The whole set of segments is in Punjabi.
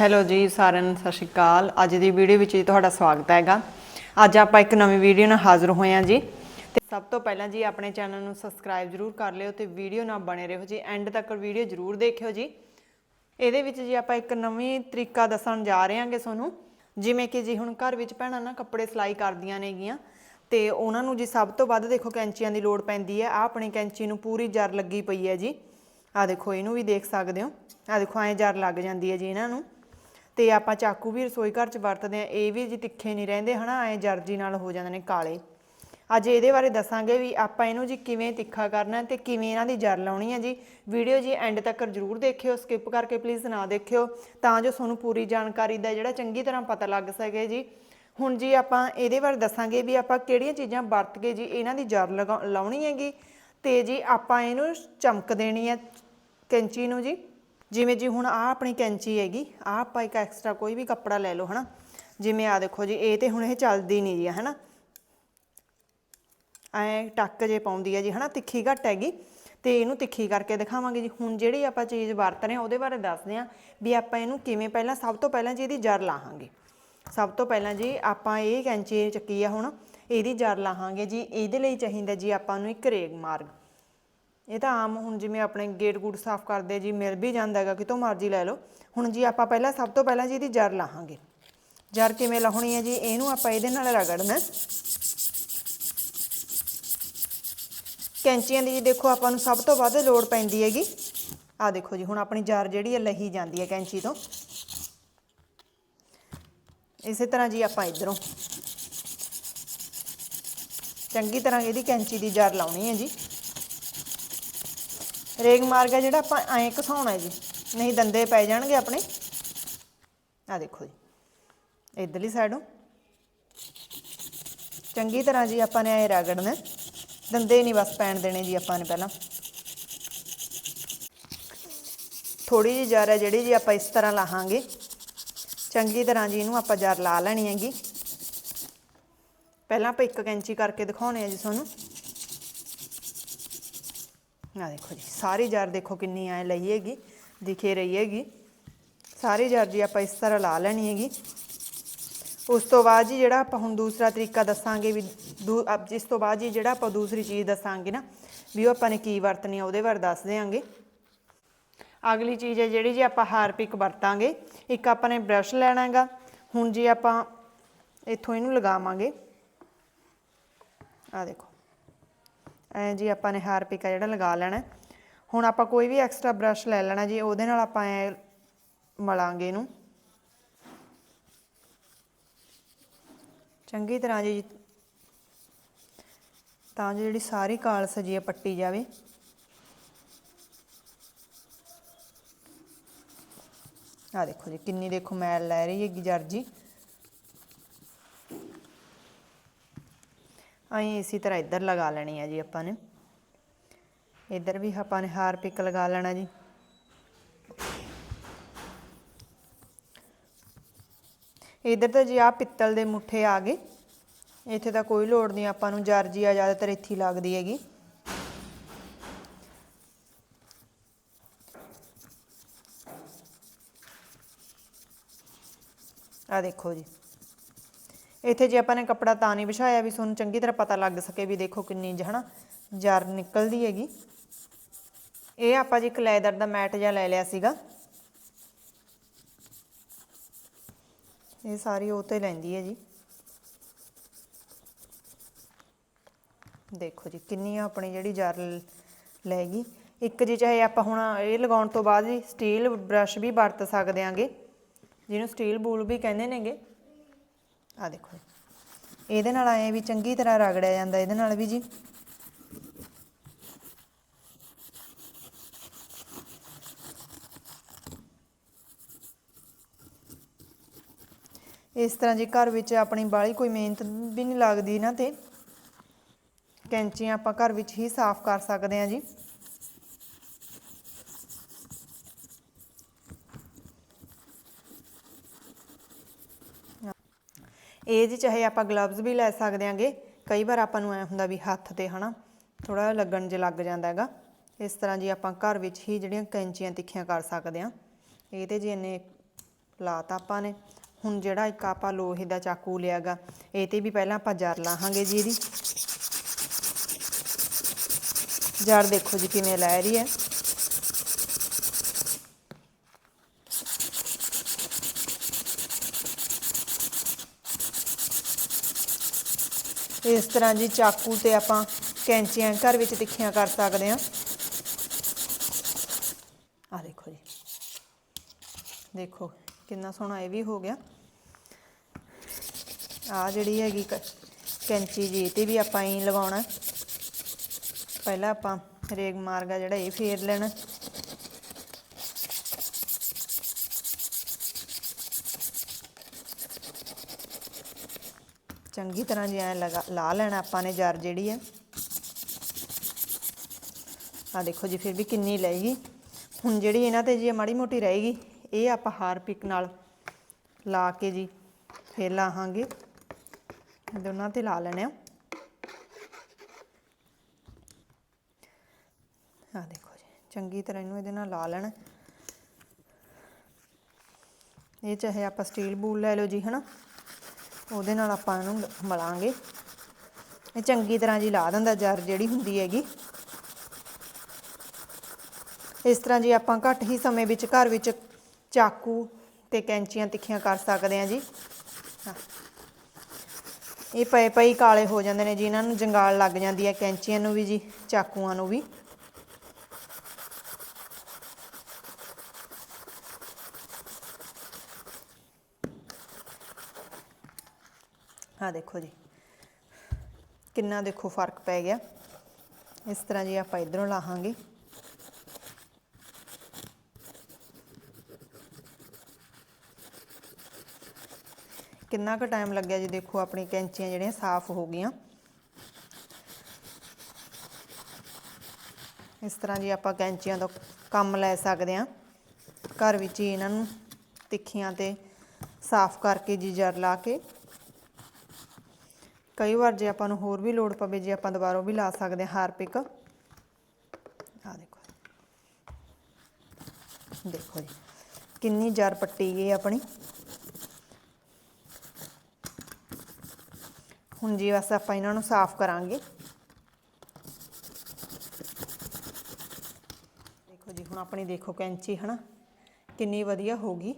ਹੈਲੋ ਜੀ ਸਾਰਿਆਂ ਨੂੰ ਸਤਿ ਸ਼੍ਰੀ ਅਕਾਲ। ਅੱਜ ਦੀ ਵੀਡੀਓ ਵਿੱਚ ਜੀ ਤੁਹਾਡਾ ਸਵਾਗਤ ਹੈਗਾ। ਅੱਜ ਆਪਾਂ ਇੱਕ ਨਵੀਂ ਵੀਡੀਓ ਨਾਲ ਹਾਜ਼ਰ ਹੋਏ ਹਾਂ ਜੀ। ਤੇ ਸਭ ਤੋਂ ਪਹਿਲਾਂ ਜੀ ਆਪਣੇ ਚੈਨਲ ਨੂੰ ਸਬਸਕ੍ਰਾਈਬ ਜਰੂਰ ਕਰ ਲਿਓ ਤੇ ਵੀਡੀਓ ਨਾਲ ਬਣੇ ਰਹੋ ਜੀ। ਐਂਡ ਤੱਕ ਵੀਡੀਓ ਜਰੂਰ ਦੇਖਿਓ ਜੀ। ਇਹਦੇ ਵਿੱਚ ਜੀ ਆਪਾਂ ਇੱਕ ਨਵੀਂ ਤਰੀਕਾ ਦੱਸਣ ਜਾ ਰਹੇ ਹਾਂਗੇ ਤੁਹਾਨੂੰ। ਜਿਵੇਂ ਕਿ ਜੀ ਹੁਣ ਘਰ ਵਿੱਚ ਭੈਣਾਂ ਨਾ ਕੱਪੜੇ ਸਿਲਾਈ ਕਰਦੀਆਂ ਨੇਗੀਆਂ। ਤੇ ਉਹਨਾਂ ਨੂੰ ਜੀ ਸਭ ਤੋਂ ਵੱਧ ਦੇਖੋ ਕੈਂਚੀਆਂ ਦੀ ਲੋੜ ਪੈਂਦੀ ਹੈ। ਆ ਆਪਣੀ ਕੈਂਚੀ ਨੂੰ ਪੂਰੀ ਜਰ ਲੱਗੀ ਪਈ ਹੈ ਜੀ। ਆ ਦੇਖੋ, ਇਹਨੂੰ ਵੀ ਦੇਖ ਸਕਦੇ ਹੋ। ਆ ਦੇਖੋ, ਐਂ ਜਰ ਲੱਗ ਜਾਂਦੀ ਹੈ ਜੀ ਇਹਨਾਂ ਨੂੰ। ਤੇ ਆਪਾਂ ਚਾਕੂ ਵੀ ਰਸੋਈ ਘਰ 'ਚ ਵਰਤਦੇ ਆ ਇਹ ਵੀ ਜੀ ਤਿੱਖੇ ਨਹੀਂ ਰਹਿੰਦੇ, ਹਨਾ, ਐ ਜਰਜੀ ਨਾਲ ਹੋ ਜਾਂਦੇ ਨੇ ਕਾਲੇ। ਅੱਜ ਇਹਦੇ ਬਾਰੇ ਦੱਸਾਂਗੇ ਵੀ ਆਪਾਂ ਇਹਨੂੰ ਜੀ ਕਿਵੇਂ ਤਿੱਖਾ ਕਰਨਾ ਤੇ ਕਿਵੇਂ ਇਹਨਾਂ ਦੀ ਜਰ ਲਾਉਣੀ ਹੈ ਜੀ। ਵੀਡੀਓ ਜੀ ਐਂਡ ਤੱਕ ਜਰੂਰ ਦੇਖਿਓ, ਸਕਿਪ ਕਰਕੇ ਪਲੀਜ਼ ਨਾ ਦੇਖਿਓ, ਤਾਂ ਜੋ ਤੁਹਾਨੂੰ ਪੂਰੀ ਜਾਣਕਾਰੀ ਦਾ ਜਿਹੜਾ ਚੰਗੀ ਤਰ੍ਹਾਂ ਪਤਾ ਲੱਗ ਸਕੇ ਜੀ। ਹੁਣ ਜੀ ਆਪਾਂ ਇਹਦੇ ਬਾਰੇ ਦੱਸਾਂਗੇ ਵੀ ਆਪਾਂ ਕਿਹੜੀਆਂ ਚੀਜ਼ਾਂ ਵਰਤ ਕੇ ਜੀ ਇਹਨਾਂ ਦੀ ਜਰ ਲਗਾ- ਲਾਉਣੀ ਹੈਗੀ। ਤੇ ਜੀ ਆਪਾਂ ਇਹਨੂੰ ਚਮਕ ਦੇਣੀ ਹੈ ਕੈਂਚੀ ਨੂੰ ਜੀ। ਜਿਵੇਂ ਜੀ ਹੁਣ ਆ ਆਪਣੀ ਕੈਂਚੀ ਹੈਗੀ ਆ ਆਪਾਂ ਇੱਕ ਐਕਸਟਰਾ ਕੋਈ ਵੀ ਕੱਪੜਾ ਲੈ ਲਓ, ਹਨਾ? ਜਿਵੇਂ ਆ ਦੇਖੋ ਜੀ, ਇਹ ਤੇ ਹੁਣ ਇਹ ਚੱਲਦੀ ਨਹੀਂ ਜੀ, ਹਨਾ? ਐ ਟੱਕ ਜੇ ਪਾਉਂਦੀ ਹੈ ਜੀ, ਹਨਾ? ਤਿੱਖੀ ਘੱਟ ਹੈਗੀ। ਤੇ ਇਹਨੂੰ ਤਿੱਖੀ ਕਰਕੇ ਦਿਖਾਵਾਂਗੇ ਜੀ। ਹੁਣ ਜਿਹੜੀ ਆਪਾਂ ਚੀਜ਼ ਵਰਤ ਰਹੇ ਹਾਂ ਉਹਦੇ ਬਾਰੇ ਦੱਸਦੇ ਹਾਂ ਵੀ ਆਪਾਂ ਇਹਨੂੰ ਕਿਵੇਂ ਪਹਿਲਾਂ, ਸਭ ਤੋਂ ਪਹਿਲਾਂ ਜੀ ਇਹਦੀ ਜੜ ਲਾਹਾਂਗੇ। ਸਭ ਤੋਂ ਪਹਿਲਾਂ ਜੀ ਆਪਾਂ ਇਹ ਕੈਂਚੀ ਚੱਕੀ ਆ ਹੁਣ, ਇਹਦੀ ਜੜ ਲਾਹਾਂਗੇ ਜੀ। ਇਹਦੇ ਲਈ ਚਾਹੀਦਾ ਜੀ ਆਪਾਂ ਨੂੰ ਇੱਕ ਰੇਗ ਮਾਰਗ। ਇਹ ਤਾਂ ਆਮ ਹੁਣ ਜਿਵੇਂ ਆਪਣੇ ਗੇਟ ਗੂਟ ਸਾਫ਼ ਕਰਦੇ ਜੀ, ਮਿਲ ਵੀ ਜਾਂਦਾ ਹੈਗਾ, ਕਿਤੋਂ ਮਰਜ਼ੀ ਲੈ ਲਓ। ਹੁਣ ਜੀ ਆਪਾਂ ਪਹਿਲਾਂ ਸਭ ਤੋਂ ਪਹਿਲਾਂ ਜੀ ਇਹਦੀ ਜੜ ਲਾਹਾਂਗੇ। ਜੜ ਕਿਵੇਂ ਲਾਉਣੀ ਹੈ ਜੀ? ਇਹਨੂੰ ਆਪਾਂ ਇਹਦੇ ਨਾਲ ਰਗੜਨਾ ਕੈਂਚੀਆਂ ਦੀ ਜੀ ਦੇਖੋ ਆਪਾਂ ਨੂੰ ਸਭ ਤੋਂ ਵੱਧ ਲੋੜ ਪੈਂਦੀ ਹੈਗੀ। ਆ ਦੇਖੋ ਜੀ, ਹੁਣ ਆਪਣੀ ਜੜ ਜਿਹੜੀ ਹੈ ਲਹੀ ਜਾਂਦੀ ਹੈ ਕੈਂਚੀ ਤੋਂ। ਇਸੇ ਤਰ੍ਹਾਂ ਜੀ ਆਪਾਂ ਇਧਰੋਂ। ਚੰਗੀ ਤਰ੍ਹਾਂ ਇਹਦੀ ਕੈਂਚੀ ਦੀ ਜੜ ਲਾਉਣੀ ਹੈ ਜੀ। ਰੇਗ ਮਾਰਗ ਹੈ ਜਿਹੜਾ ਆਪਾਂ ਐਂ ਘਸਾਉਣਾ ਜੀ। ਨਹੀਂ ਦੰਦੇ ਪੈ ਜਾਣਗੇ ਆਪਣੇ। ਆ ਦੇਖੋ ਜੀ। ਇਧਰਲੀ ਸਾਈਡੋਂ ਚੰਗੀ ਤਰ੍ਹਾਂ ਜੀ ਆਪਾਂ ਨੇ ਐ ਰਗੜਨਾ ਦੰਦੇ ਨਹੀਂ ਬਸ ਪੈਣ ਦੇਣੇ ਜੀ ਆਪਾਂ ਨੇ ਪਹਿਲਾਂ। ਥੋੜੀ ਜਿਹੀ ਜਰ ਹੈ ਜਿਹੜੀ ਜੀ ਆਪਾਂ ਇਸ ਤਰ੍ਹਾਂ ਲਾਹਾਂਗੇ। ਚੰਗੀ ਤਰ੍ਹਾਂ ਜੀ ਇਹਨੂੰ ਆਪਾਂ ਜਰ ਲਾ ਲੈਣੀ ਹੈਗੀ। ਪਹਿਲਾਂ ਆਪਾਂ ਇੱਕ ਕੈਂਚੀ ਕਰਕੇ ਦਿਖਾਉਣੇ ਆ ਜੀ ਤੁਹਾਨੂੰ। ਆ ਦੇਖੋ ਜੀ, ਸਾਰੀ ਜਰ ਦੇਖੋ ਕਿੰਨੀ ਐ ਲਈ ਹੈਗੀ, ਦਿਖੇ ਰਹੀ ਹੈਗੀ। ਸਾਰੀ ਜਰ ਜੀ ਆਪਾਂ ਇਸ ਤਰ੍ਹਾਂ ਲਾ ਲੈਣੀ ਹੈਗੀ। ਉਸ ਤੋਂ ਬਾਅਦ ਜੀ ਜਿਹੜਾ ਆਪਾਂ ਹੁਣ ਦੂਸਰਾ ਤਰੀਕਾ ਦੱਸਾਂਗੇ ਵੀ ਦੂ- ਅਬ ਜਿਸ ਤੋਂ ਬਾਅਦ ਜੀ ਜਿਹੜਾ ਆਪਾਂ ਦੂਸਰੀ ਚੀਜ਼ ਦੱਸਾਂਗੇ ਨਾ, ਵੀ ਉਹ ਆਪਾਂ ਨੇ ਕੀ ਵਰਤਣੀ ਆ, ਉਹਦੇ ਬਾਰੇ ਦੱਸ ਦਿਆਂਗੇ। ਅਗਲੀ ਚੀਜ਼ ਹੈ ਜਿਹੜੀ ਜੀ ਆਪਾਂ ਹਾਰਪਿਕ ਵਰਤਾਂਗੇ, ਇੱਕ ਆਪਾਂ ਨੇ ਬ੍ਰਸ਼ ਲੈਣਾ ਹੈਗਾ, ਹੁਣ ਜੀ ਆਪਾਂ ਇੱਥੋਂ ਇਹਨੂੰ ਲਗਾਵਾਂਗੇ। ਆ ਦੇਖੋ ਐ ਜੀ ਆਪਾਂ ਨੇ ਹਾਰਪਿਕ ਜਿਹੜਾ ਲਗਾ ਲੈਣਾ। ਹੁਣ ਆਪਾਂ ਕੋਈ ਵੀ ਐਕਸਟਰਾ ਬ੍ਰਸ਼ ਲੈ ਲੈਣਾ ਜੀ, ਉਹਦੇ ਨਾਲ ਆਪਾਂ ਐ ਮਲਾਂਗੇ ਇਹਨੂੰ। ਚੰਗੀ ਤਰ੍ਹਾਂ ਜੀ, ਤਾਂ ਜੋ ਜਿਹੜੀ ਸਾਰੀ ਕਾਲਸ ਜੀ ਆ ਪੱਟੀ ਜਾਵੇ। ਆ ਦੇਖੋ ਜੀ, ਕਿੰਨੀ ਦੇਖੋ ਮੈਲ ਲੈ ਰਹੀ ਹੈਗੀ ਜਰ ਜੀ ਇਸੇ ਤਰ੍ਹਾਂ ਇੱਧਰ ਲਗਾ ਲੈਣੀ ਹੈ ਜੀ ਆਪਾਂ ਨੇ। ਇੱਧਰ ਵੀ ਆਪਾਂ ਨੇ ਹਾਰ ਪਿਕ ਲਗਾ ਲੈਣਾ ਜੀ। ਇੱਧਰ ਤਾਂ ਜੀ ਆ ਪਿੱਤਲ ਦੇ ਮੁੱਠੇ ਆ ਗਏ। ਇੱਥੇ ਤਾਂ ਕੋਈ ਲੋੜ ਨਹੀਂ, ਆਪਾਂ ਨੂੰ ਜਰਜੀ ਆ ਜ਼ਿਆਦਾਤਰ ਇੱਥੇ ਲੱਗਦੀ ਹੈਗੀ। ਆ ਦੇਖੋ ਜੀ। ਇੱਥੇ ਜੇ ਆਪਾਂ ਨੇ ਕੱਪੜਾ ਤਾਂ ਨਹੀਂ ਵਿਛਾਇਆ ਵੀ ਤੁਹਾਨੂੰ ਚੰਗੀ ਤਰ੍ਹਾਂ ਪਤਾ ਲੱਗ ਸਕੇ ਵੀ ਦੇਖੋ ਕਿੰਨੀ ਜ ਹਨਾ ਜਰ ਨਿਕਲਦੀ ਹੈਗੀ। ਇਹ ਆਪਾਂ ਜੀ ਇੱਕ ਲੈਦਰ ਦਾ ਮੈਟ ਜਿਹਾ ਲੈ ਲਿਆ ਸੀਗਾ। ਇਹ ਸਾਰੀ ਉਹ ਤੇ ਲੈਂਦੀ ਹੈ ਜੀ। ਦੇਖੋ ਜੀ ਕਿੰਨੀ ਆਪਣੀ ਜਿਹੜੀ ਜਰ ਲੈ ਇੱਕ ਜੀ ਚਾਹੇ ਆਪਾਂ ਹੁਣ ਇਹ ਲਗਾਉਣ ਤੋਂ ਬਾਅਦ ਜੀ ਸਟੀਲ ਬ੍ਰਸ਼ ਵੀ ਵਰਤ ਸਕਦੇ ਆਂਗੇ। ਜਿਹਨੂੰ ਸਟੀਲ ਬੂਲ ਵੀ ਕਹਿੰਦੇ ਨੇਗੇ। ਆ ਦੇਖੋ ਇਹਦੇ ਨਾਲ ਆਏ ਵੀ ਚੰਗੀ ਤਰ੍ਹਾਂ ਰਗੜਿਆ ਜਾਂਦਾ, ਇਹਦੇ ਨਾਲ ਵੀ ਜੀ। ਇਸ ਤਰ੍ਹਾਂ ਜੀ ਘਰ ਵਿੱਚ ਆਪਣੀ ਬਾਲੀ ਕੋਈ ਮਿਹਨਤ ਵੀ ਨਹੀਂ ਲੱਗਦੀ ਨਾ ਤੇ ਕੈਂਚੀਆਂ ਆਪਾਂ ਘਰ ਵਿੱਚ ਹੀ ਸਾਫ਼ ਕਰ ਸਕਦੇ ਹਾਂ ਜੀ। ਇਹ ਜੀ ਚਾਹੇ ਆਪਾਂ ਗਲਵਜ਼ ਵੀ ਲੈ ਸਕਦੇ ਆਂਗੇ, ਕਈ ਵਾਰ ਆਪਾਂ ਨੂੰ ਐ ਹੁੰਦਾ ਵੀ ਹੱਥ ਤੇ ਹਨਾ ਥੋੜਾ ਲੱਗਣ ਜੇ ਲੱਗ ਜਾਂਦਾ ਹੈਗਾ। ਇਸ ਤਰ੍ਹਾਂ ਜੀ ਆਪਾਂ ਘਰ ਵਿੱਚ ਹੀ ਜਿਹੜੀਆਂ ਕੈਂਚੀਆਂ ਤਿੱਖੀਆਂ ਕਰ ਸਕਦੇ ਆ। ਇਹ ਤੇ ਜੀ ਇਹਨੇ ਲਾਤਾ ਆਪਾਂ ਨੇ। ਹੁਣ ਜਿਹੜਾ ਇੱਕ ਆਪਾਂ ਲੋਹੇ ਦਾ ਚਾਕੂ ਲਿਆਗਾ ਇਹ ਤੇ ਵੀ ਪਹਿਲਾਂ ਆਪਾਂ ਜਰ ਲਾਹਾਂਗੇ ਜੀ ਇਹਦੀ। ਜਰ ਦੇਖੋ ਜੀ ਕਿਵੇਂ ਲੈ ਰਹੀ ਹੈ। ਇਸ ਤਰ੍ਹਾਂ ਜੀ ਚਾਕੂ ਤੇ ਆਪਾਂ ਕੈਂਚੀਆਂ ਘਰ ਵਿੱਚ ਤਿੱਖੀਆਂ ਕਰ ਸਕਦੇ ਹਾਂ। ਆ ਦੇਖੋ ਜੀ। ਦੇਖੋ ਕਿੰਨਾ ਸੋਹਣਾ ਇਹ ਵੀ ਹੋ ਗਿਆ। ਆ ਜਿਹੜੀ ਹੈਗੀ ਕ- ਕੈਂਚੀ ਜੀ ਤੇ ਵੀ ਆਪਾਂ ਹੀ ਲਗਾਉਣਾ ਪਹਿਲਾਂ ਆਪਾਂ ਰੇਗ ਮਾਰਗਾ ਜਿਹੜਾ ਇਹ ਫੇਰ ਲੈਣਾ। ਚੰਗੀ ਤਰ੍ਹਾਂ ਜੀ ਲਗਾ ਲਾ ਲੈਣਾ ਆਪਾਂ ਨੇ ਜਰ ਜਿਹੜੀ ਹੈ। ਆ ਦੇਖੋ ਜੀ, ਫਿਰ ਵੀ ਕਿੰਨੀ ਲਏਗੀ। ਹੁਣ ਜਿਹੜੀ ਇਹਨਾਂ ਤੇ ਜੀ ਮਾੜੀ ਮੋਟੀ ਰਹੇਗੀ, ਇਹ ਆਪਾਂ ਹਾਰਪਿਕ ਨਾਲ ਲਾ ਕੇ ਜੀ ਫਿਰ ਲਾਹਾਂਗੇ। ਦੋਨਾਂ ਤੇ ਲਾ ਲੈਣੇ ਆ। ਆ ਦੇਖੋ ਜੀ, ਚੰਗੀ ਤਰ੍ਹਾਂ ਇਹਨੂੰ ਇਹਦੇ ਨਾਲ ਲਾ ਲੈਣਾ। ਇਹ ਚਾਹੇ ਆਪਾਂ ਸਟੀਲ ਬੂਲ ਲੈ ਲਓ ਜੀ, ਹਨਾ। ਉਹਦੇ ਨਾਲ ਆਪਾਂ ਇਹਨੂੰ ਮਲਾਂਗੇ। ਇਹ ਚੰਗੀ ਤਰ੍ਹਾਂ ਜੀ ਲਾ ਦਿੰਦਾ ਜਰ ਜਿਹੜੀ ਹੁੰਦੀ ਹੈਗੀ। ਇਸ ਤਰ੍ਹਾਂ ਜੀ ਆਪਾਂ ਘੱਟ ਹੀ ਸਮੇਂ ਵਿੱਚ ਘਰ ਵਿੱਚ ਚਾਕੂ ਤੇ ਕੈਂਚੀਆਂ ਤਿੱਖੀਆਂ ਕਰ ਸਕਦੇ ਹਾਂ ਜੀ। ਇਹ ਪਏ ਪਈ ਕਾਲੇ ਹੋ ਜਾਂਦੇ ਨੇ ਜੀ, ਇਹਨਾਂ ਨੂੰ ਜੰਗਾਲ ਲੱਗ ਜਾਂਦੀ ਹੈ ਕੈਂਚੀਆਂ ਨੂੰ ਵੀ ਜੀ, ਚਾਕੂਆਂ ਨੂੰ ਵੀ। ਆ ਦੇਖੋ ਜੀ। ਕਿੰਨਾ ਦੇਖੋ ਫ਼ਰਕ ਪੈ ਗਿਆ। ਇਸ ਤਰ੍ਹਾਂ ਜੀ ਆਪਾਂ ਇਧਰੋਂ ਲਾਹਾਂਗੇ। ਕਿੰਨਾ ਕੁ ਟਾਈਮ ਲੱਗਿਆ ਜੀ ਦੇਖੋ ਆਪਣੀ ਕੈਂਚੀਆਂ ਜਿਹੜੀਆਂ ਸਾਫ਼ ਹੋ ਗਈਆਂ। ਇਸ ਤਰ੍ਹਾਂ ਜੀ ਆਪਾਂ ਕੈਂਚੀਆਂ ਤੋਂ ਕੰਮ ਲੈ ਸਕਦੇ ਹਾਂ। ਘਰ ਵਿੱਚ ਹੀ ਇਹਨਾਂ ਨੂੰ ਤਿੱਖੀਆਂ ਤੇ ਸਾਫ਼ ਕਰਕੇ ਜੀ ਜਰ ਲਾ ਕੇ ਕਈ ਵਾਰ ਜੇ ਆਪਾਂ ਨੂੰ ਹੋਰ ਵੀ ਲੋੜ ਪਵੇ, ਜੇ ਆਪਾਂ ਦੁਬਾਰਾ ਵੀ ਲਾ ਸਕਦੇ ਹਾਂ ਹਾਰਪਿਕ। ਆ ਦੇਖੋ। ਦੇਖੋ ਜੀ, ਕਿੰਨੀ ਜਰ ਪੱਟੀ ਗਈ ਆਪਣੀ। ਹੁਣ ਜੀ ਬਸ ਆਪਾਂ ਇਹਨਾਂ ਨੂੰ ਸਾਫ਼ ਕਰਾਂਗੇ। ਦੇਖੋ ਜੀ, ਹੁਣ ਆਪਣੀ ਦੇਖੋ ਕੈਂਚੀ, ਹਨਾ। ਕਿੰਨੀ ਵਧੀਆ ਹੋਗੀ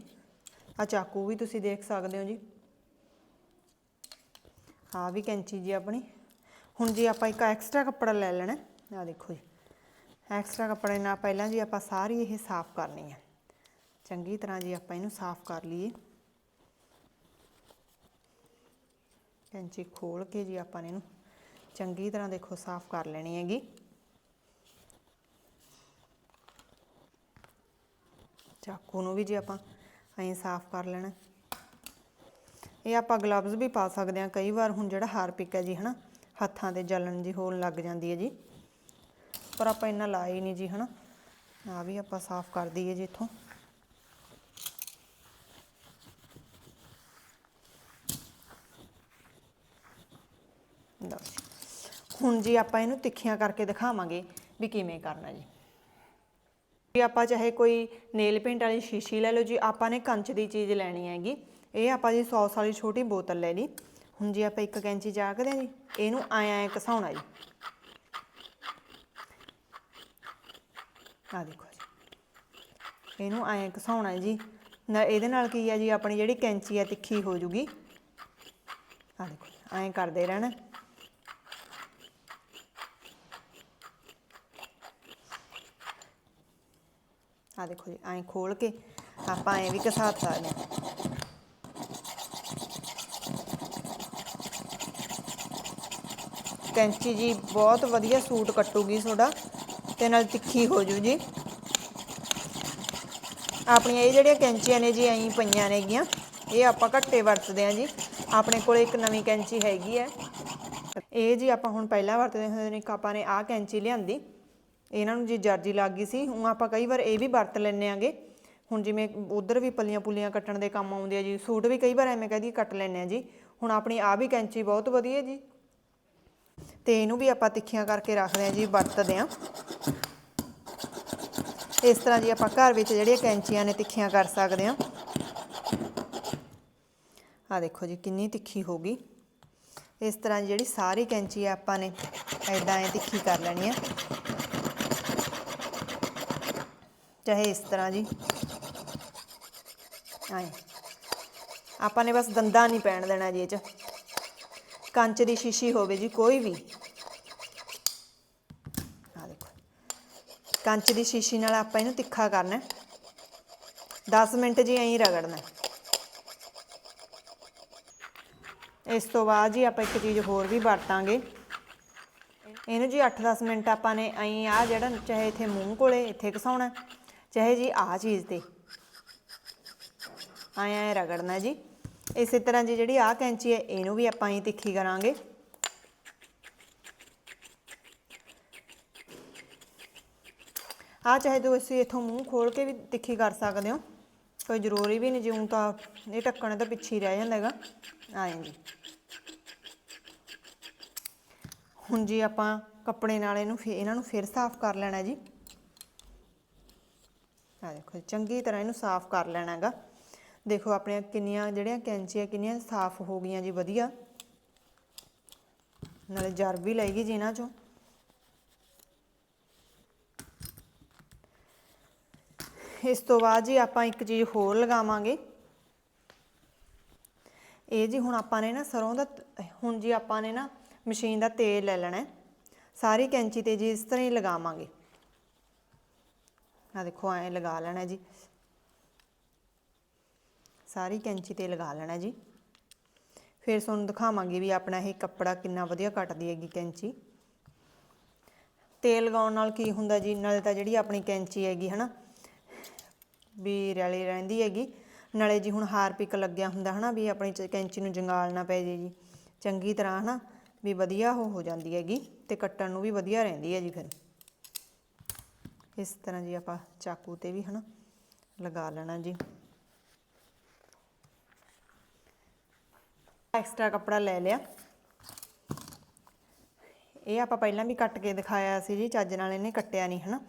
ਆ ਚਾਕੂ ਵੀ ਤੁਸੀਂ ਦੇਖ ਸਕਦੇ ਹੋ ਜੀ। ਆ ਵੀ ਕੈਂਚੀ ਜੀ ਆਪਣੀ। ਹੁਣ ਜੀ ਆਪਾਂ ਇੱਕ ਐਕਸਟਰਾ ਕੱਪੜਾ ਲੈ ਲੈਣਾ। ਆ ਦੇਖੋ ਜੀ। ਐਕਸਟਰਾ ਕੱਪੜੇ ਨਾਲ ਪਹਿਲਾਂ ਜੀ ਆਪਾਂ ਸਾਰੀ ਇਹ ਸਾਫ਼ ਕਰਨੀ ਹੈ ਚੰਗੀ ਤਰ੍ਹਾਂ ਜੀ ਆਪਾਂ ਇਹਨੂੰ ਸਾਫ਼ ਕਰ ਲਈਏ। ਕੈਂਚੀ ਖੋਲ ਕੇ ਜੀ ਆਪਾਂ ਨੇ ਇਹਨੂੰ ਚੰਗੀ ਤਰ੍ਹਾਂ ਦੇਖੋ ਸਾਫ਼ ਕਰ ਲੈਣੀ ਹੈਗੀ। ਚਾਕੂ ਨੂੰ ਵੀ ਜੀ ਆਪਾਂ ਐਂ ਸਾਫ਼ ਕਰ ਲੈਣਾ। ਇਹ ਆਪਾਂ ਗਲਵਜ਼ ਵੀ ਪਾ ਸਕਦੇ ਹਾਂ। ਕਈ ਵਾਰ ਹੁਣ ਜਿਹੜਾ ਹਾਰਪਿਕ ਹੈ ਜੀ, ਹਨਾ, ਹੱਥਾਂ ਤੇ ਜਲਣ ਜੀ ਹੋਣ ਲੱਗ ਜਾਂਦੀ ਹੈ ਜੀ। ਪਰ ਆਪਾਂ ਇੰਨਾ ਲਾਇਆ ਨਹੀਂ ਜੀ, ਹਨਾ। ਆ ਵੀ ਆਪਾਂ ਸਾਫ਼ ਕਰ ਦਈਏ ਜੀ ਇੱਥੋਂ। ਲਓ ਹੁਣ ਜੀ ਆਪਾਂ ਇਹਨੂੰ ਤਿੱਖੀਆਂ ਕਰਕੇ ਦਿਖਾਵਾਂਗੇ ਵੀ ਕਿਵੇਂ ਕਰਨਾ ਜੀ। ਵੀ ਆਪਾਂ ਚਾਹੇ ਕੋਈ ਨੇਲ ਪੇਂਟ ਵਾਲੀ ਸ਼ੀਸ਼ੀ ਲੈ ਲਓ ਜੀ, ਆਪਾਂ ਨੇ ਕੰਚ ਦੀ ਚੀਜ਼ ਲੈਣੀ ਹੈਗੀ। ਇਹ ਆਪਾਂ ਜੀ ਸੌਸ ਵਾਲੀ ਛੋਟੀ ਬੋਤਲ ਲੈ ਲਈ। ਹੁਣ ਜੀ ਆਪਾਂ ਇੱਕ ਕੈਂਚੀ ਚਾਕਦੇ ਹਾਂ ਜੀ ਇਹਨੂੰ ਐਂ ਐਂ ਘਸਾਉਣਾ ਜੀ। ਆ ਦੇਖੋ ਜੀ ਇਹਨੂੰ ਐਂ ਘਸਾਉਣਾ ਜੀ। ਨਾ ਇਹਦੇ ਨਾਲ ਕੀ ਹੈ ਜੀ ਆਪਣੀ ਜਿਹੜੀ ਕੈਂਚੀ ਹੈ ਤਿੱਖੀ ਹੋ ਜੂਗੀ। ਆ ਦੇਖੋ ਜੀ, ਐਂ ਕਰਦੇ ਰਹਿਣਾ। ਆ ਦੇਖੋ ਜੀ ਐਂ ਖੋਲ ਕੇ ਆਪਾਂ ਐਂ ਵੀ ਘਸਾ ਸਕਦੇ ਹਾਂ ਕੈਂਚੀ ਜੀ ਬਹੁਤ ਵਧੀਆ ਸੂਟ ਕੱਟੂਗੀ ਤੁਹਾਡਾ ਤੇ ਨਾਲ ਤਿੱਖੀ ਹੋ ਜੂ ਜੀ। ਆਪਣੀਆਂ ਇਹ ਜਿਹੜੀਆਂ ਕੈਂਚੀਆਂ ਨੇ ਜੀ ਐਂ ਪਈਆਂ ਨੇਗੀਆਂ, ਇਹ ਆਪਾਂ ਘੱਟੇ ਵਰਤਦੇ ਆ ਜੀ। ਆਪਣੇ ਕੋਲ ਇੱਕ ਨਵੀਂ ਕੈਂਚੀ ਹੈਗੀ ਹੈ। ਇਹ ਜੀ ਆਪਾਂ ਹੁਣ ਪਹਿਲਾਂ ਵਰਤਦੇ ਹੁੰਦੇ ਨੇ, ਇੱਕ ਆਪਾਂ ਨੇ ਆਹ ਕੈਂਚੀ ਲਿਆਂਦੀ। ਇਹਨਾਂ ਨੂੰ ਜੀ ਜਰਜੀ ਲੱਗ ਗਈ ਸੀ। ਹੁਣ ਆਪਾਂ ਕਈ ਵਾਰ ਇਹ ਵੀ ਵਰਤ ਲੈਂਦੇ ਆਂਗੇ ਹੁਣ ਜਿਵੇਂ ਉਧਰ ਵੀ ਪੱਲੀਆਂ ਪੁੱਲੀਆਂ ਕੱਟਣ ਦੇ ਕੰਮ ਆਉਂਦੇ ਆ ਜੀ, ਸੂਟ ਵੀ ਕਈ ਵਾਰ ਐਵੇਂ ਕਹਦੀ ਕੱਟ ਲੈਂਦੇ ਆ ਜੀ। ਹੁਣ ਆਪਣੀ ਆ ਵੀ ਕੈਂਚੀ ਬਹੁਤ ਵਧੀਆ ਜੀ। ਤੇ ਇਹਨੂੰ ਵੀ ਆਪਾਂ ਤਿੱਖੀਆਂ ਕਰਕੇ ਰੱਖਦੇ ਆ ਜੀ, ਵਰਤਦੇ ਆ ਇਸ ਤਰ੍ਹਾਂ ਜੀ ਆਪਾਂ ਘਰ ਵਿੱਚ ਜਿਹੜੀਆਂ ਕੈਂਚੀਆਂ ਨੇ ਤਿੱਖੀਆਂ ਕਰ ਸਕਦੇ ਆ ਆ ਦੇਖੋ ਜੀ, ਕਿੰਨੀ ਤਿੱਖੀ ਹੋ ਗਈ। ਇਸ ਤਰ੍ਹਾਂ ਜਿਹੜੀ ਸਾਰੀ ਕੈਂਚੀ ਆ ਆਪਾਂ ਨੇ ਐਦਾਂ ਐ ਤਿੱਖੀ ਕਰ ਲੈਣੀ ਆ। ਚਾਹੇ ਇਸ ਤਰ੍ਹਾਂ ਜੀ। ਆਏ। ਆਪਾਂ ਨੇ ਬਸ ਦੰਦਾ ਨਹੀਂ ਪੈਣ ਦੇਣਾ ਜੀ ਇਹ ਚ। ਕੰਚ ਦੀ ਸ਼ੀਸ਼ੀ ਹੋਵੇ ਜੀ, ਕੋਈ ਵੀ ਆ ਦੇਖੋ ਕੰਚ ਦੀ ਸ਼ੀਸ਼ੀ ਨਾਲ ਆਪਾਂ ਇਹਨੂੰ ਤਿੱਖਾ ਕਰਨਾ ਹੈ। 10 ਮਿੰਟ ਜੀ ਐਂ ਰਗੜਨਾ ਇਸ ਤੋਂ ਬਾਅਦ ਜੀ ਆਪਾਂ ਇੱਕ ਚੀਜ਼ ਹੋਰ ਵੀ ਵਰਤਾਂਗੇ। ਇਹਨੂੰ ਜੀ 8-10 ਮਿੰਟ ਆਪਾਂ ਨੇ ਐਂ ਆ ਜਿਹੜਾ ਚਾਹੇ ਇੱਥੇ ਮੂੰਹ ਕੋਲੇ ਇੱਥੇ ਘਸਾਉਣਾ ਚਾਹੇ ਜੀ ਆਹ ਚੀਜ਼ ਤੇ। ਐਂ ਐਂ ਰਗੜਨਾ ਜੀ। ਇਸੇ ਤਰ੍ਹਾਂ ਜੀ ਜਿਹੜੀ ਆਹ ਕੈਂਚੀ ਹੈ, ਇਹਨੂੰ ਵੀ ਆਪਾਂ ਹੀ ਤਿੱਖੀ ਕਰਾਂਗੇ। ਆ ਚਾਹੇ ਤੁਸੀਂ ਇਥੋਂ ਮੂੰਹ ਖੋਲ ਕੇ ਵੀ ਤਿੱਖੀ ਕਰ ਸਕਦੇ ਹੋ। ਕੋਈ ਜ਼ਰੂਰੀ ਵੀ ਨਹੀਂ, ਜਿਉਂ ਤਾਂ ਇਹ ਢੱਕਣ ਤਾਂ ਪਿੱਛੇ ਹੀ ਰਹਿ ਜਾਂਦਾ ਹੈਗਾ। ਆਏ ਜੀ। ਹੁਣ ਜੀ ਆਪਾਂ ਕੱਪੜੇ ਨਾਲ ਇਹਨੂੰ ਫੇ, ਇਹਨਾਂ ਨੂੰ ਫਿਰ ਸਾਫ਼ ਕਰ ਲੈਣਾ ਜੀ। ਆ ਦੇਖੋ ਚੰਗੀ ਤਰ੍ਹਾਂ ਇਹਨੂੰ ਸਾਫ਼ ਕਰ ਲੈਣਾ ਹੈਗਾ। ਦੇਖੋ ਆਪਣੀਆਂ ਕਿੰਨੀਆਂ ਜਿਹੜੀਆਂ ਕੈਂਚੀਆਂ ਕਿੰਨੀਆਂ ਸਾਫ਼ ਹੋ ਗਈਆਂ ਜੀ, ਵਧੀਆ। ਨਾਲੇ ਜਰ ਵੀ ਲਏਗੀ ਜੀ ਇਹਨਾਂ ਚੋਂ। ਇਸ ਤੋਂ ਬਾਅਦ ਜੀ ਆਪਾਂ ਇੱਕ ਚੀਜ਼ ਹੋਰ ਲਗਾਵਾਂਗੇ। ਇਹ ਜੀ ਹੁਣ ਆਪਾਂ ਨੇ ਨਾ ਸਰੋਂ ਦਾ ਹੁਣ ਜੀ ਆਪਾਂ ਨੇ ਨਾ ਮਸ਼ੀਨ ਦਾ ਤੇਲ ਲੈ ਲੈਣਾ ਸਾਰੀ ਕੈਂਚੀ ਤੇ ਜੀ ਇਸ ਤਰ੍ਹਾਂ ਹੀ ਲਗਾਵਾਂਗੇ। ਆ ਦੇਖੋ, ਐਂ ਲਗਾ ਲੈਣਾ ਜੀ। ਸਾਰੀ ਕੈਂਚੀ ਤੇ ਲਗਾ ਲੈਣਾ ਜੀ। ਫਿਰ ਤੁਹਾਨੂੰ ਦਿਖਾਵਾਂਗੇ ਵੀ ਆਪਣਾ ਇਹ ਕੱਪੜਾ ਕਿੰਨਾ ਵਧੀਆ ਕੱਟਦੀ ਹੈਗੀ ਕੈਂਚੀ। ਤੇਲ ਲਗਾਉਣ ਨਾਲ ਕੀ ਹੁੰਦਾ ਜੀ? ਨਾਲੇ ਤਾਂ ਜਿਹੜੀ ਆਪਣੀ ਕੈਂਚੀ ਹੈਗੀ, ਹਨਾ? ਵੀ ਰਲੀ ਰਹਿੰਦੀ ਹੈਗੀ। ਨਾਲੇ ਜੀ ਹੁਣ ਹਾਰਪਿਕ ਲੱਗਿਆ ਹੁੰਦਾ ਹਨਾ ਵੀ ਆਪਣੀ ਚ- ਕੈਂਚੀ ਨੂੰ ਜੰਗਾਲ ਨਾ ਪੈ ਜੇ ਜੀ। ਚੰਗੀ ਤਰ੍ਹਾਂ ਹਨਾ ਵੀ ਵਧੀਆ ਉਹ ਹੋ ਜਾਂਦੀ ਹੈਗੀ ਤੇ ਕੱਟਣ ਨੂੰ ਵੀ ਵਧੀਆ ਰਹਿੰਦੀ ਹੈ ਜੀ ਫਿਰ। ਇਸ ਤਰ੍ਹਾਂ ਜੀ ਆਪਾਂ ਚਾਕੂ ਤੇ ਵੀ ਹਨਾ ਲਗਾ ਲੈਣਾ ਜੀ। ਐਕਸਟਰਾ ਕੱਪੜਾ ਲੈ ਲਿਆ। ਇਹ ਆਪਾਂ ਪਹਿਲਾਂ ਵੀ ਕੱਟ ਕੇ ਦਿਖਾਇਆ ਸੀ ਜੀ, ਚੱਜ ਨਾਲ ਇਹਨੇ ਕੱਟਿਆ ਨਹੀਂ ਹਨਾ।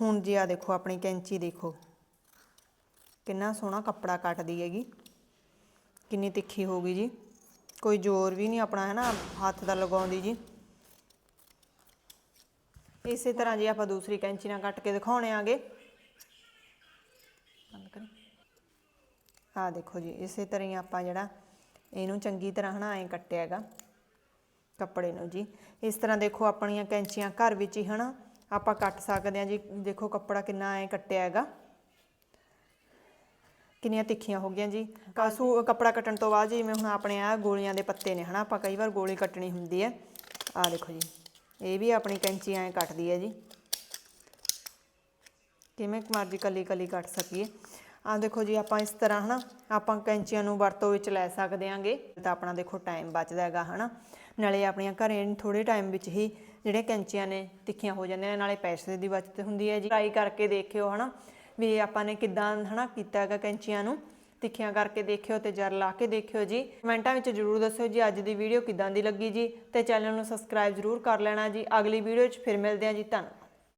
ਹੁਣ ਜੀ ਆ ਦੇਖੋ ਆਪਣੀ ਕੈਂਚੀ ਦੇਖੋ। ਕਿੰਨਾ ਸੋਹਣਾ ਕੱਪੜਾ ਕੱਟਦੀ ਹੈਗੀ। ਕਿੰਨੀ ਤਿੱਖੀ ਹੋ ਗਈ ਜੀ। ਕੋਈ ਜ਼ੋਰ ਵੀ ਨਹੀਂ ਆਪਣਾ ਹੈ ਨਾ ਹੱਥ ਦਾ ਲਗਾਉਂਦੀ ਜੀ। ਇਸੇ ਤਰ੍ਹਾਂ ਜੀ ਆਪਾਂ ਦੂਸਰੀ ਕੈਂਚੀ ਨਾਲ ਕੱਟ ਕੇ ਦਿਖਾਉਣੇ ਆਗੇ। ਬੰਦ ਕਰੀ। ਆ ਦੇਖੋ ਜੀ, ਇਸੇ ਤਰ੍ਹਾਂ ਹੀ ਆਪਾਂ ਜਿਹੜਾ ਇਹਨੂੰ ਚੰਗੀ ਤਰ੍ਹਾਂ, ਹਨਾ, ਐਂ ਕੱਟਿਆ ਹੈਗਾ ਕੱਪੜੇ ਨੂੰ ਜੀ। ਇਸ ਤਰ੍ਹਾਂ ਦੇਖੋ ਆਪਣੀਆਂ ਕੈਂਚੀਆਂ ਘਰ ਵਿੱਚ ਹੀ, ਹਨਾ, ਆਪਾਂ ਕੱਟ ਸਕਦੇ ਹਾਂ ਜੀ। ਦੇਖੋ ਕੱਪੜਾ ਕਿੰਨਾ ਐਂ ਕੱਟਿਆ ਹੈਗਾ। ਕਿੰਨੀਆਂ ਤਿੱਖੀਆਂ ਹੋ ਗਈਆਂ ਜੀ। ਕਾਸੂ ਕੱਪੜਾ ਕੱਟਣ ਤੋਂ ਬਾਅਦ ਜਿਵੇਂ ਹੁਣ ਆਪਣੇ ਆ ਗੋਲੀਆਂ ਦੇ ਪੱਤੇ ਨੇ ਹਨਾ, ਆਪਾਂ ਕਈ ਵਾਰ ਗੋਲੀ ਕੱਟਣੀ ਹੁੰਦੀ ਹੈ। ਆ ਦੇਖੋ ਜੀ, ਇਹ ਵੀ ਆਪਣੀ ਕੈਂਚੀ ਐਂ ਕੱਟਦੀ ਹੈ ਜੀ। ਕਿਵੇਂ ਕੁ ਮਰਜ਼ੀ ਕੱਲੀ ਕੱਲੀ ਕੱਟ ਸਕੀਏ। ਆ ਦੇਖੋ ਜੀ, ਆਪਾਂ ਇਸ ਤਰ੍ਹਾਂ ਹਨਾ, ਆਪਾਂ ਕੈਂਚੀਆਂ ਨੂੰ ਵਰਤੋਂ ਵਿੱਚ ਲੈ ਸਕਦੇ ਆਂਗੇ। ਤਾਂ ਆਪਣਾ ਦੇਖੋ ਟਾਈਮ ਬਚਦਾ ਹੈਗਾ ਹਨਾ। ਨਾਲੇ ਆਪਣੀਆਂ ਘਰੇ ਥੋੜੇ ਟਾਈਮ ਵਿੱਚ ਹੀ ਜਿਹੜੇ ਕੈਂਚੀਆਂ ਨੇ, ਤਿੱਖੀਆਂ ਹੋ ਜਾਂਦੀਆਂ ਨੇ, ਨਾਲੇ ਪੈਸੇ ਦੀ ਬਚਤ ਹੁੰਦੀ ਹੈ ਜੀ। ਟਰਾਈ ਕਰਕੇ ਦੇਖਿਓ ਹਨਾ। ਵੀ ਆਪਾਂ ਨੇ ਕਿੱਦਾਂ, ਹਨਾ, ਕੀਤਾ ਹੈਗਾ ਕੈਂਚੀਆਂ ਨੂੰ। ਤਿੱਖੀਆਂ ਕਰਕੇ ਦੇਖਿਓ ਤੇ ਜਰ ਲਾ ਕੇ ਦੇਖਿਓ ਜੀ। ਕਮੈਂਟਾਂ ਵਿੱਚ ਜਰੂਰ ਦੱਸਿਓ ਜੀ, ਅੱਜ ਦੀ ਵੀਡੀਓ ਕਿੱਦਾਂ ਦੀ ਲੱਗੀ ਜੀ। ਤੇ ਚੈਨਲ ਨੂੰ ਸਬਸਕ੍ਰਾਈਬ ਜਰੂਰ ਕਰ ਲੈਣਾ ਜੀ। ਅਗਲੀ ਵੀਡੀਓ 'ਚ ਫਿਰ ਮਿਲਦੇ ਹਾਂ ਜੀ। ਧੰਨਵਾਦ।